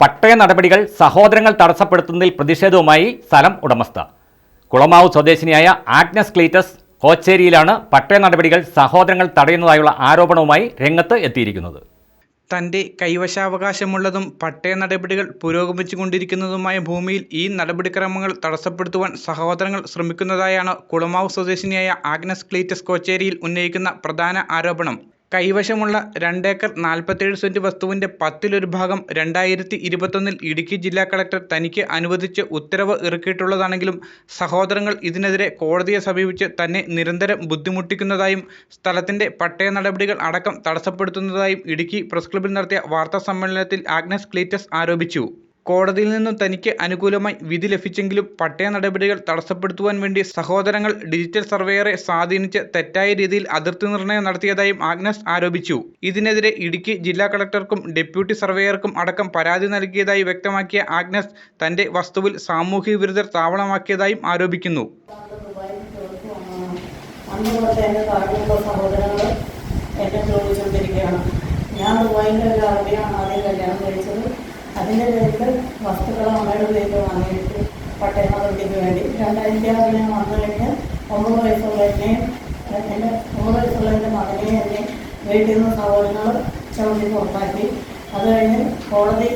പട്ടയ നടപടികൾ സഹോദരങ്ങൾ തടസ്സപ്പെടുത്തുന്നതിൽ പ്രതിഷേധവുമായി സ്ഥലം ഉടമസ്ഥ. കുളമാവ് സ്വദേശിനിയായ ആഗ്നസ് ക്ലീറ്റസ് കോച്ചേരിയിലാണ് പട്ടയ നടപടികൾ സഹോദരങ്ങൾ തടയുന്നതായുള്ള ആരോപണവുമായി രംഗത്ത് എത്തിയിരിക്കുന്നത്. തന്റെ കൈവശാവകാശമുള്ളതും പട്ടയ നടപടികൾ പുരോഗമിച്ചുകൊണ്ടിരിക്കുന്നതുമായ ഭൂമിയിൽ ഈ നടപടിക്രമങ്ങൾ തടസ്സപ്പെടുത്തുവാൻ സഹോദരങ്ങൾ ശ്രമിക്കുന്നതായാണ് കുളമാവ് സ്വദേശിനിയായ ആഗ്നസ് ക്ലീറ്റസ് കോച്ചേരിയിൽ ഉന്നയിക്കുന്ന പ്രധാന ആരോപണം. കൈവശമുള്ള രണ്ടേക്കർ നാൽപ്പത്തേഴ് സെന്റ് വസ്തുവിന്റെ പത്തിലൊരു ഭാഗം രണ്ടായിരത്തി ഇരുപത്തൊന്നിൽ ഇടുക്കി ജില്ലാ കളക്ടർ തനിക്ക് അനുവദിച്ച് ഉത്തരവ് ഇറക്കിയിട്ടുള്ളതാണെങ്കിലും സഹോദരങ്ങൾ ഇതിനെതിരെ കോടതിയെ സമീപിച്ച് തന്നെ നിരന്തരം ബുദ്ധിമുട്ടിക്കുന്നതായും സ്ഥലത്തിന്റെ പട്ടയ നടപടികൾ അടക്കം തടസ്സപ്പെടുത്തുന്നതായും ഇടുക്കി പ്രസ് ക്ലബ്ബിൽ നടത്തിയ വാർത്താ സമ്മേളനത്തിൽ ആഗ്നസ് ക്ലീറ്റസ് ആരോപിച്ചു. കോടതിയിൽ നിന്നും തനിക്ക് അനുകൂലമായി വിധി ലഭിച്ചെങ്കിലും പട്ടയ നടപടികൾ തടസ്സപ്പെടുത്തുവാൻ വേണ്ടി സഹോദരങ്ങൾ ഡിജിറ്റൽ സർവേയറെ സ്വാധീനിച്ച് തെറ്റായ രീതിയിൽ അതിർത്തി നിർണയം നടത്തിയതായും ആഗ്നസ് ആരോപിച്ചു. ഇതിനെതിരെ ഇടുക്കി ജില്ലാ കളക്ടർക്കും ഡെപ്യൂട്ടി സർവേയർക്കും അടക്കം പരാതി നൽകിയതായി വ്യക്തമാക്കിയ ആഗ്നസ് തന്റെ വസ്തുവിൽ സാമൂഹ്യ വിരുദ്ധർ താവളമാക്കിയതായും ആരോപിക്കുന്നു. ഞാൻ ദുബായിന്റെ ഒരു അറബിയാണ് ആദ്യം കല്യാണം കഴിച്ചത്. അതിന്റെ പേരിൽ വസ്തുക്കൾ അമ്മയുടെ പേരിൽ വാങ്ങിയിട്ട് പട്ടയം നടപടിക്ക് വേണ്ടി രണ്ടായിരത്തി ആറിൽ ഞാൻ വന്നു കഴിഞ്ഞ് ഒമ്പത് വയസ്സുള്ള എന്നെയും എന്റെ ഒമ്പത് വയസ്സുള്ള എന്റെ മകനെയും എന്നെ വീട്ടിൽ നിന്ന് സഹോദരങ്ങൾ ചവിട്ടി പുറത്താക്കി. അത് കഴിഞ്ഞ് കോടതി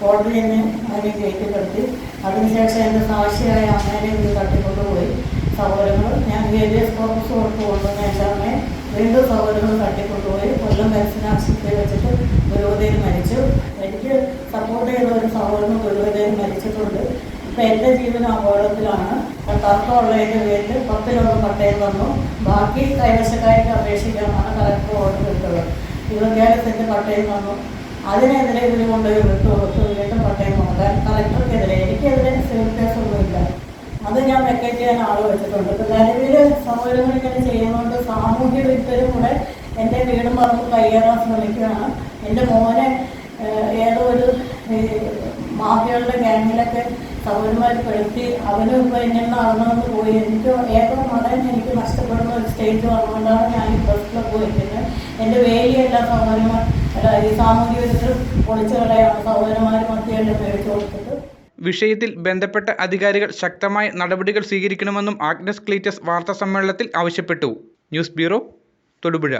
കോടതി എന്നെ അതിനെ കയറ്റിപ്പെടുത്തി അതിനുശേഷം എന്റെ സാക്ഷിയായ അമ്മേനെ ഇത് തട്ടിക്കൊണ്ടുപോയി. സഹോദരങ്ങൾ ഞാൻ ഹേബിയസ് കോർപ്പസ് കൊടുത്തു കൊണ്ടുവന്ന എന്റെ വീണ്ടും സഹോദരങ്ങൾ തട്ടിക്കൊണ്ടുപോയി. കൊല്ലം മെഡിസിൻ ആശുപത്രിയിൽ വെച്ചിട്ട് ഗുരുവതയിൽ മരിച്ചു. എനിക്ക് സപ്പോർട്ട് ചെയ്ത ഒരു സഹോദരൻ ഗുരുവതയിൽ മരിച്ചിട്ടുണ്ട്. ഇപ്പം എന്റെ ജീവിതം അപകടത്തിലാണ് തർക്കമുള്ളതിന്റെ പേരിൽ പത്തിലൊന്ന് പട്ടയം തന്നു ബാക്കി കൈവശക്കാർക്ക് അപേക്ഷിക്കാനാണ് കറക്റ്റ് ഓർഡർ കിട്ടുന്നത് ഇരുപത്തിയാലത്തിന്റെ പട്ടയം അതിനെതിരെ ഇവർ കൊണ്ടുപോയി വിട്ടു. കൊടുത്തു വീണ്ടും പട്ടയം നോക്കാൻ കളക്ടർക്കെതിരെ എനിക്കെതിരെ സിവിൽ അത് ഞാൻ വെക്കേറ്റ് ചെയ്യാൻ ആൾ വെച്ചിട്ടുണ്ട്. നിലവിൽ സൗകര്യങ്ങൾ ഇങ്ങനെ ചെയ്യുന്നതുകൊണ്ട് സാമൂഹ്യ വിരുദ്ധരും കൂടെ വീടും പറമ്പ് കയ്യേറാൻ ശ്രമിക്കുകയാണ് എന്റെ മോനെ ഏതോ ഒരു മാഫിയകളുടെ ഗ്യാങ്ങിലൊക്കെ സൗകര്യമായി പെടുത്തി അവനും എന്നെ നടന്നു പോയി. എനിക്ക് ഏതോ മകൻ എനിക്ക് നഷ്ടപ്പെടുന്ന ഒരു സ്റ്റേജ് വന്നുകൊണ്ടാണ് ഞാൻ പ്രസ് പോയിരിക്കുന്നത്. എന്റെ വേലിയെല്ലാം സൗകര്യമാർ ഈ സാമൂഹ്യ വിരുദ്ധർ പൊളിച്ചു കളയാണ് സൗകര്യമാർ മധ്യയെല്ലാം മേടിച്ചു കൊടുത്തത്. വിഷയത്തിൽ ബന്ധപ്പെട്ട അധികാരികൾ ശക്തമായ നടപടികൾ സ്വീകരിക്കണമെന്നും ആഗ്നസ് ക്ലീറ്റസ് വാർത്താ സമ്മേളനത്തിൽ ആവശ്യപ്പെട്ടു. News bureau Thodupuzha.